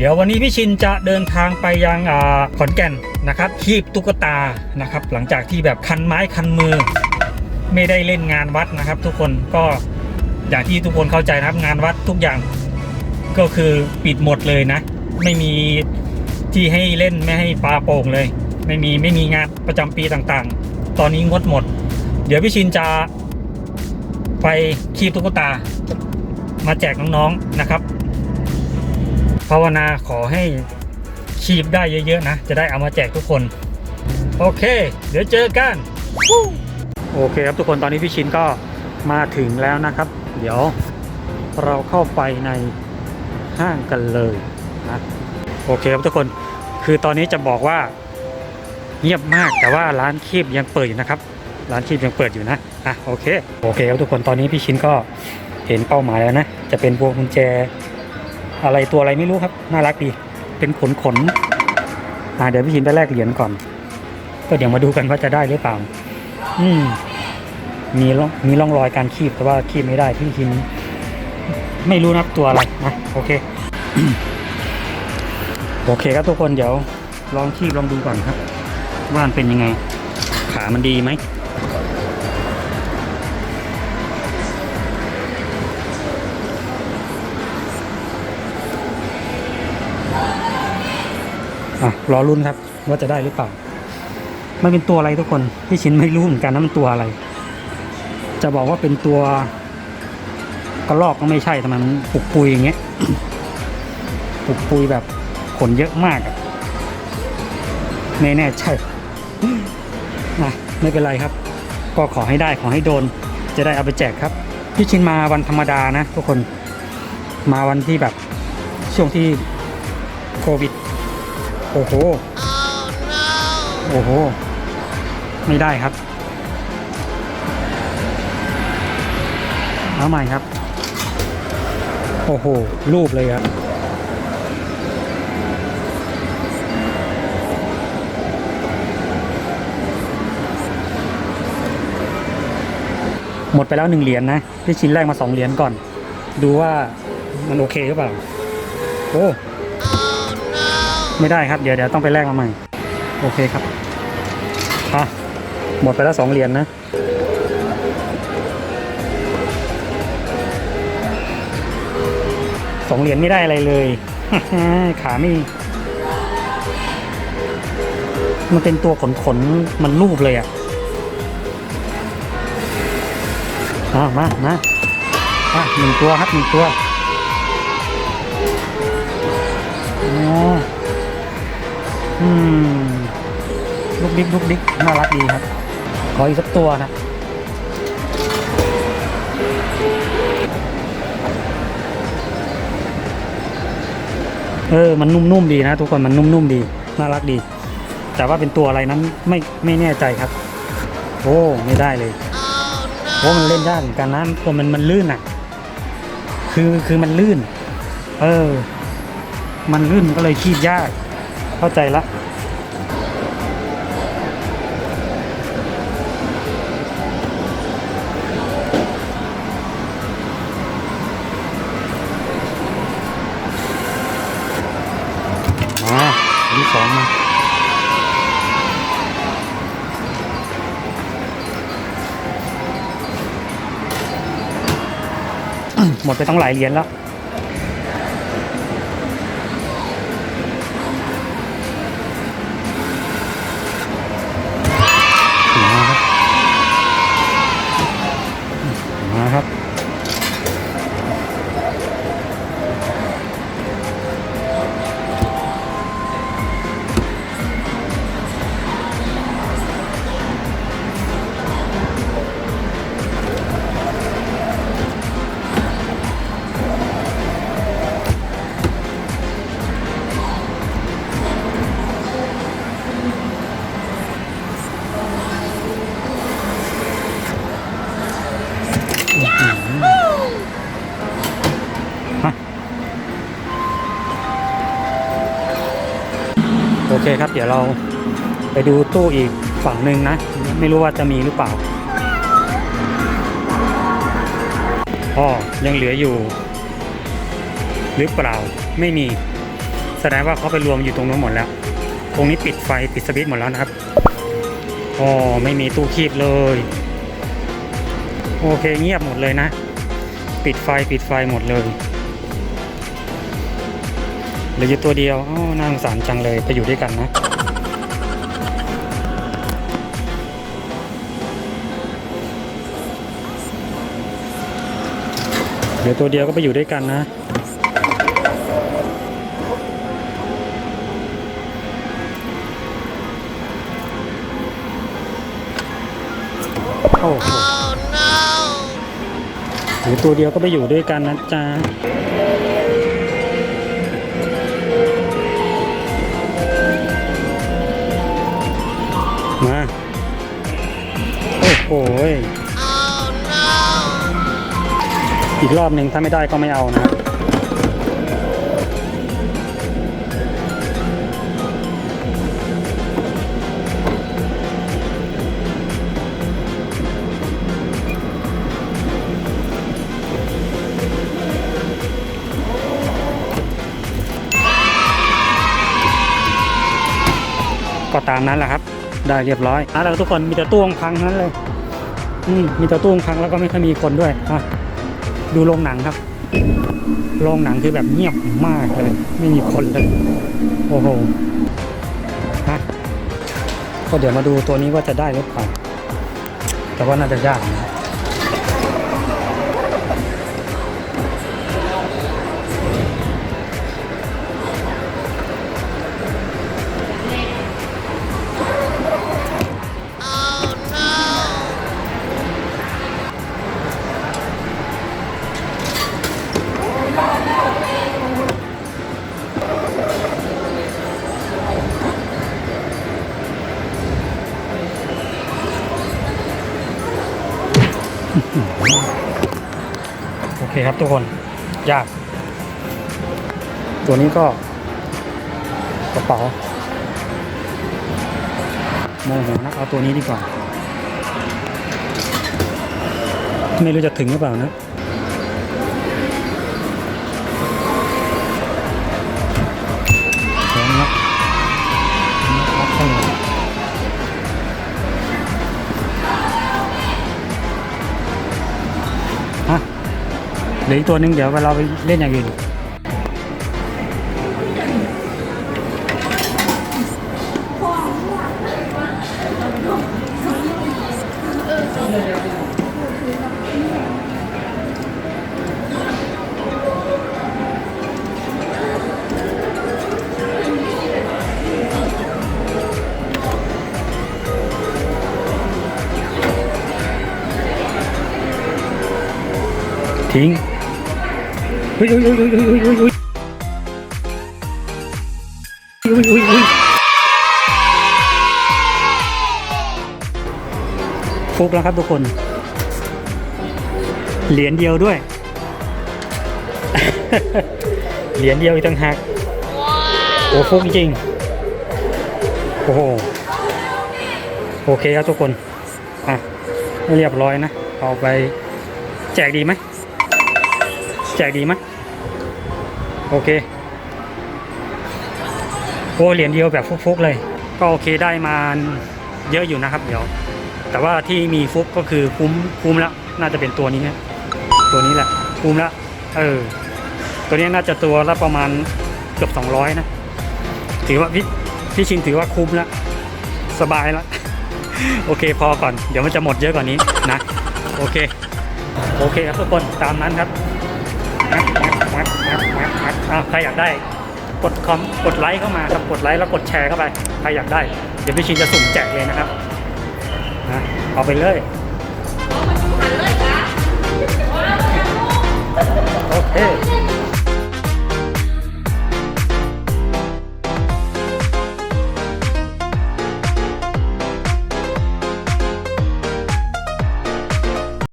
เดี๋ยววันนี้พี่ชินจะเดินทางไปยังอขอนแก่นนะครับคีบตุ๊กตานะครับ หลังจากที่แบบคันไม้คันมือ ไม่ได้เล่นงานวัดนะครับ ทุกคนก็อย่างที่ทุกคนเข้าใจนะครับงานวัดทุกอย่างก็คือปิดหมดเลยนะ ไม่มีที่ให้เล่นไม่ให้ปลาโป่งเลย ไม่มีไม่มีงานประจำปีต่างๆ ตอนนี้งดหมด เดี๋ยวพี่ชินจะไปคีบตุ๊กตา มาแจกน้องๆนะครับ ภาวนาขอให้คีบได้เยอะๆนะ จะได้เอามาแจกทุกคน โอเค เดี๋ยวเจอกัน โอเคครับทุกคนตอนนี้พี่ชินก็มาถึงแล้วนะครับ เดี๋ยวเราเข้าไปในห้างกันเลยนะโอเคครับทุกคนคือตอนนี้จะบอกว่าเงียบมากแต่ว่าร้านคีบยังเปิดอยู่นะครับ ร้านคีบยังเปิดอยู่นะอะโอเคโอเคครับทุกคนตอนนี้พี่ชินก็เห็นเป้าหมายแล้วนะ จะเป็นพวงกุญแจ อะไรตัวอะไรไม่รู้ครับ น่ารักดี เป็นขนขนอ่าเดี๋ยวพี่ชินไปแลกเหรียญก่อน ก็เดี๋ยวมาดูกันว่าจะได้หรือเปล่า อืมมีร่องมีร่องรอยการคีบแต่ว่าคีบไม่ได้พี่ชินไม่รู้นับตัวอะไรนะโอเค โอเคครับทุกคนเดี๋ยวลองคีบลองดูก่อนครับ ว่ามันเป็นยังไง ขามันดีไหม อะรอรุ่นครับ ว่าจะได้หรือเปล่า มันเป็นตัวอะไรทุกคนพี่ชินไม่รู้เหมือนกันนะมันตัวอะไร จะบอกว่าเป็นตัวกระลอกก็ไม่ใช่ทำไมมันปุกปุยอย่างเงี้ยปุกปุยแบบขนเยอะมากอะไม่แน่ใจนะไม่เป็นไรครับ ก็ขอให้ได้ขอให้โดน จะได้เอาไปแจกครับ พี่ชินมาวันธรรมดานะทุกคนมาวันที่แบบช่วงที่โควิด โอ้โห โอ้โห ไม่ได้ครับ เอาใหม่ครับ โอ้โห รูปเลยครับ หมดไปแล้วหนึ่งเหรียญนะพี่ชิ้นแรกมาสองเหรียญก่อน ดูว่ามันโอเคหรือเปล่า โอ้ ไม่ได้ครับ เดี๋ยวเดี๋ยวต้องไปแลกมาใหม่ โอเคครับอะหมดไปแล้วสองเหรียญนะสองเหรียญไม่ได้อะไรเลย ขาไม่ มันเป็นตัวขนขนมันรูปเลยอะอะมามาอะหนึ่งตัวครับหนึ่งตัวอ๋อ อืมลูกดิ๊กลูกดิ๊กน่ารักดีครับ ขออีกสักตัวนะเออ มันนุ่มๆดีนะ ทุกคน มันนุ่มๆดี น่ารักดี แต่ว่าเป็นตัวอะไรนั้นไม่ไม่แน่ใจครับ โอ้ ไม่ได้เลยโอ้มันเล่นได้เหมือนกันนะตัวมันมันลื่นอะ คือคือมันลื่น เออ มันลื่นก็เลยคีบยาก เข้าใจละที่สองมาหมดไปต้องหลายเหรียญแล้ว ครับ ครับโอเคครับ เดี๋ยวเราไปดูตู้อีกฝั่งหนึ่งนะ ไม่รู้ว่าจะมีหรือเปล่าอ๋อยังเหลืออยู่ หรือเปล่าไม่มี แสดงว่าเขาไปรวมอยู่ตรงนู้นหมดแล้ว ตรงนี้ปิดไฟปิดสวิตช์หมดแล้วนะครับอ๋อไม่มีตู้คีบเลย โอเคเงียบหมดเลยนะ ปิดไฟปิดไฟหมดเลย หลืออยู่ตัวเดียวอ๋อน่าสงสารจังเลยไปอยู่ด้วยกันนะเดี๋ยวตัวเดียวก็ไปอยู่ด้วยกันนะ โอ้โหเดี๋ยวตัวเดียวก็ไปอยู่ด้วยกันนะจ๊ะ กรอบหนึ่งถ้าไม่ได้ก็ไม่เอานะก็ตามนั้นแหละครับ ได้เรียบร้อยอะแล้วทุกคนมีแต่ตู้งทั้งนั้นเลย อืมมีแต่ตู้งพังแล้วก็ไม่ค่อยมีคนด้วยอะ ดูโรงหนังครับ โรงหนังคือแบบเงียบมากเลย ไม่มีคนเลย โอ้โหฮะก็เดี๋ยวมาดูตัวนี้ว่าจะได้หรือเปล่าแต่ว่าน่าจะยากนะ เคครับทุกคนยาก ตัวนี้ก็กระเป๋าโมโหนะเอาตัวนี้ดีกว่า ไม่รู้จะถึงหรือเปล่านะ หลืออีกตัวหนึงเดี๋ยวเราไปเล่นอย่างอื่นทิ้ ฮ้ยครบแล้วครับทุกคน เหรียญเดียวด้วย เหรียญเดียวอีกต่างหากโอ้ฟุกจริง โอ้โห โอเคครับทุกคน อะ เรียบร้อยนะ เอาไปแจกดีไหมแจกดีไหม โอเคโอ้เหรียญเดียวแบบฟุกๆเลย ก็โอเคได้มาเยอะอยู่นะครับ เดี๋ยว แต่ว่าที่มีฟุกก็คือคุ้มคุ้มแล้ว น่าจะเป็นตัวนี้นะตัวนี้แหละคุ้มแล้วเออตัวนี้น่าจะตัวละประมาณเกือบ200นะถือว่าพี่พี่ชินถือว่าคุ้มแล้วสบายแล้วโอเคพอก่อนเดี๋ยวมันจะหมดเยอะกว่านี้นะ โอเค โอเคครับทุกคนตามนั้นครับ อ่าใครอยากได้กดคอมกดไลค์เข้ามาครับกดไลค์แล้วกดแชร์เข้าไปใครอยากได้ เดี๋ยวพี่ชินจะสุ่มแจกเลยนะครับนะเอาไปเลยโอเค